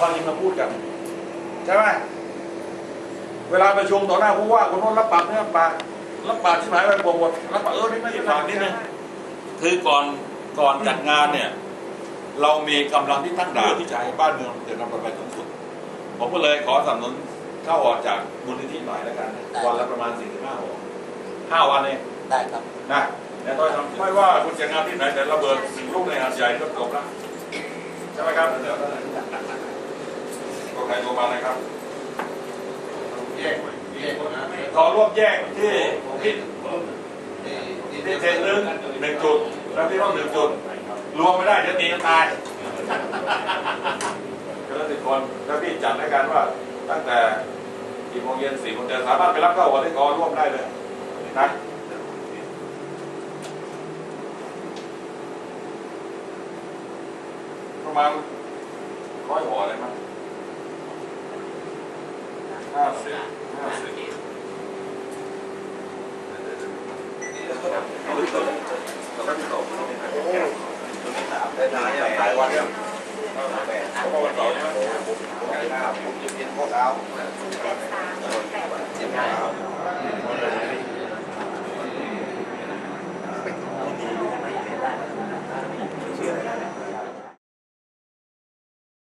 ความจริงมาพูดกัน ใช่ไหมเวลาประชุมต่อหน้าผู้ว่าคนโน้นรับปากไม่รับปากรับปากที่หมายไปบอกหมดรับปากเออนี่ไม่ที่ได้ฝากนิดนึงคือก่อนก่อนจัดงานเนี่ย เรามีกำลังที่ตั้งด่านที่จะให้บ้านเมืองเกิดความปลอดภัยสูงสุด ผมก็เลยขอสนับสนุนเข้าออกจากมูลนิธิหน่อยแล้วกันวันละประมาณ4ี่ถึงห้าหัวห้าวันเองได้ครับนะแต่ต้อยทำไม่ว่าคุณจะงานที่ไหนแต่ระเบิดสิ่งลูกในหาดใหญ่ก็จบแล้ว ช่ไหมครับเดี๋ยวก็ใครโทรมาเลยครับ แยกแยกนะขอร่วมแยกที่ที่ที่เทนนึงหนึ่งจุด แล้วที่ต้องหนึ่งจุด รวมไม่ได้เดี๋ยวตีกันตายก็แล้วสิบคนแล้วพี่จัดรายการว่า ตั้งแต่กี่โมงเย็นสี่โมงเย็นสามารถไปรับเข้าหัวที่กอร่วมได้เลยนะ ประมาณร้อยหัวเลยมั้งห้าสิบห้าสิบได้นานหลายวันแล้วเขาบอกวันเสาร์ใช่ไหมผมจะกินข้าวเช้าเจ็บเท้า